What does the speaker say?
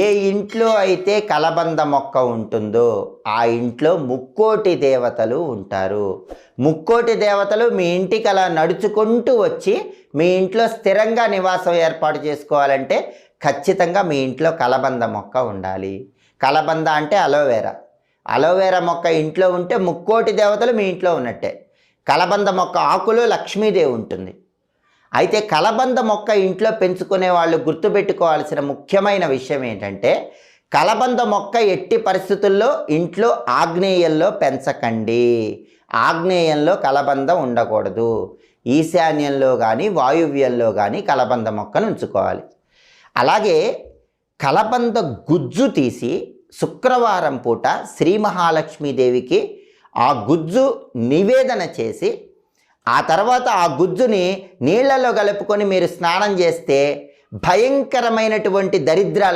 ఏ ఇంట్లో అయితే కలబంద మొక్క ఉంటుందో ఆ ఇంట్లో ముక్కోటి దేవతలు ఉంటారు. ముక్కోటి దేవతలు మీ ఇంటికి అలా నడుచుకుంటూ వచ్చి మీ ఇంట్లో స్థిరంగా నివాసం ఏర్పాటు చేసుకోవాలంటే ఖచ్చితంగా మీ ఇంట్లో కలబంద మొక్క ఉండాలి. కలబంద అంటే అలోవెరా. అలోవెరా మొక్క ఇంట్లో ఉంటే ముక్కోటి దేవతలు మీ ఇంట్లో ఉన్నట్టే. కలబంద మొక్క ఆకులో లక్ష్మీదేవి ఉంటుంది. అయితే కలబంద మొక్క ఇంట్లో పెంచుకునే వాళ్ళు గుర్తుపెట్టుకోవాల్సిన ముఖ్యమైన విషయం ఏంటంటే కలబంద మొక్క ఎట్టి పరిస్థితుల్లో ఇంట్లో ఆగ్నేయంలో పెంచకండి. ఆగ్నేయంలో కలబంద ఉండకూడదు. ఈశాన్యంలో కానీ వాయువ్యంలో కానీ కలబంద మొక్కను ఉంచుకోవాలి. అలాగే కలబంద గుజ్జు తీసి శుక్రవారం పూట శ్రీ మహాలక్ష్మీదేవికి ఆ గుజ్జు నివేదన చేసి ఆ తర్వాత ఆ గుజ్జుని నీళ్ళలో కలుపుకొని మీరు స్నానం చేస్తే భయంకరమైనటువంటి దరిద్రాలు